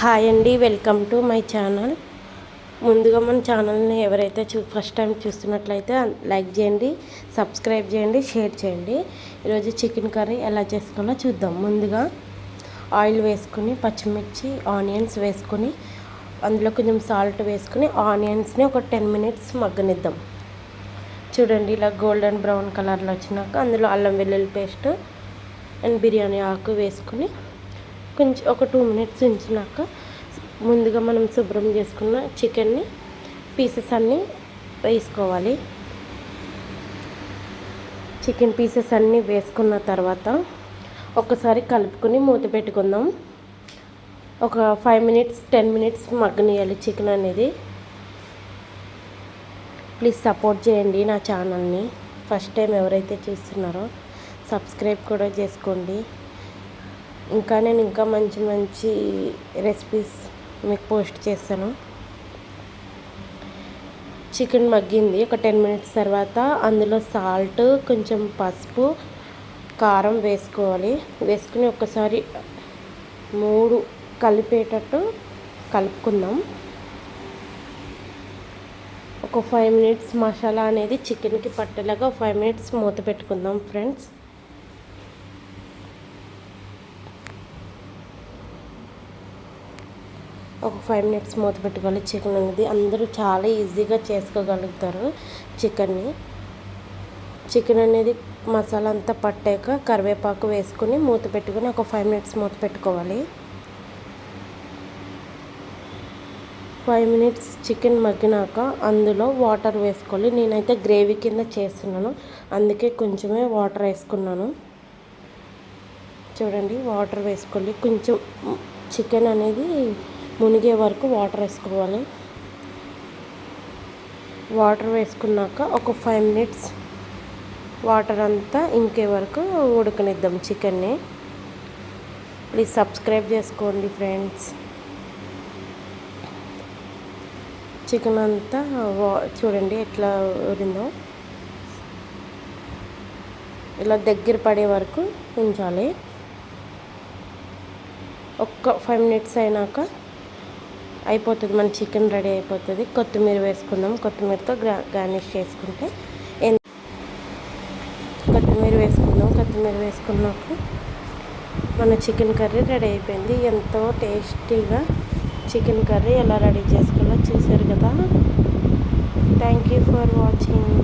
Hi అండి welcome to my channel. ముందుగా మన ఛానల్ని ఎవరైతే చూ ఫస్ట్ టైం చూస్తున్నట్లయితే లైక్ చేయండి సబ్స్క్రైబ్ చేయండి షేర్ చేయండి. ఈరోజు చికెన్ కర్రీ ఎలా చేసుకోవాలో చూద్దాం. ముందుగా ఆయిల్ వేసుకుని పచ్చిమిర్చి ఆనియన్స్ వేసుకొని అందులో కొంచెం సాల్ట్ వేసుకుని ఆనియన్స్ని ఒక టెన్ మినిట్స్ మగ్గనిద్దాం. చూడండి ఇలా గోల్డెన్ బ్రౌన్ కలర్లో వచ్చినాక అందులో అల్లం వెల్లుల్లి పేస్ట్ అండ్ బిర్యానీ ఆకు వేసుకుని కొంచెం ఒక టూ మినిట్స్ ఉంచినాక ముందుగా మనం శుభ్రం చేసుకున్న చికెన్ని పీసెస్ అన్నీ వేసుకోవాలి. చికెన్ పీసెస్ అన్నీ వేసుకున్న తర్వాత ఒకసారి కలుపుకొని మూత పెట్టుకుందాం. ఒక ఫైవ్ మినిట్స్ టెన్ మినిట్స్ మగ్గనియాలి చికెన్ అనేది. ప్లీజ్ సపోర్ట్ చేయండి నా ఛానల్ని. ఫస్ట్ టైం ఎవరైతే చూస్తున్నారో సబ్స్క్రైబ్ కూడా చేసుకోండి. ఇంకా నేను ఇంకా మంచి మంచి రెసిపీస్ మీకు పోస్ట్ చేస్తాను. చికెన్ మగ్గింది ఒక టెన్ మినిట్స్ తర్వాత అందులో సాల్ట్ కొంచెం పసుపు కారం వేసుకోవాలి. వేసుకుని ఒకసారి మూడు కలిపేటట్టు కలుపుకుందాం. ఒక ఫైవ్ మినిట్స్ మసాలా అనేది చికెన్కి పట్టేలాగా ఫైవ్ మినిట్స్ మూత పెట్టుకుందాం ఫ్రెండ్స్ ఒక ఫైవ్ మినిట్స్ మూత పెట్టుకోవాలి చికెన్ అనేది అందరూ చాలా ఈజీగా చేసుకోగలుగుతారు చికెన్ని చికెన్ అనేది మసాలా అంతా పట్టాక కరివేపాకు వేసుకుని మూత పెట్టుకుని ఒక ఫైవ్ మినిట్స్ మూత పెట్టుకోవాలి. ఫైవ్ మినిట్స్ చికెన్ మగ్గినాక అందులో వాటర్ వేసుకోవాలి. నేనైతే గ్రేవీ కింద చేస్తున్నాను. అందుకే కొంచెమే వాటర్ వేసుకున్నాను. చూడండి వాటర్ వేసుకోవాలి. కొంచెం చికెన్ అనేది మునిగే వరకు వాటర్ వేసుకోవాలి. వాటర్ వేసుకున్నాక ఒక ఫైవ్ మినిట్స్ వాటర్ అంతా ఇంకే వరకు ఉడకనిద్దాం చికెన్ని. ప్లీజ్ సబ్స్క్రైబ్ చేసుకోండి ఫ్రెండ్స్. చికెన్ అంతా వా చూడండి ఎట్లా ఊరిందో ఇలా దగ్గర పడే వరకు ఉంచాలి. ఒక్క ఫైవ్ మినిట్స్ అయినాక అయిపోతుంది. మన చికెన్ రెడీ అయిపోతుంది. కొత్తిమీర వేసుకుందాం. కొత్తిమీరతో గార్నిష్ చేసుకుంటే కొత్తిమీర వేసుకుందాం. కొత్తిమీర వేసుకున్నాక మన చికెన్ కర్రీ రెడీ అయిపోయింది. ఎంతో టేస్టీగా చికెన్ కర్రీ ఎలా రెడీ చేసుకోవాలో చూసారు కదా. Thank you for watching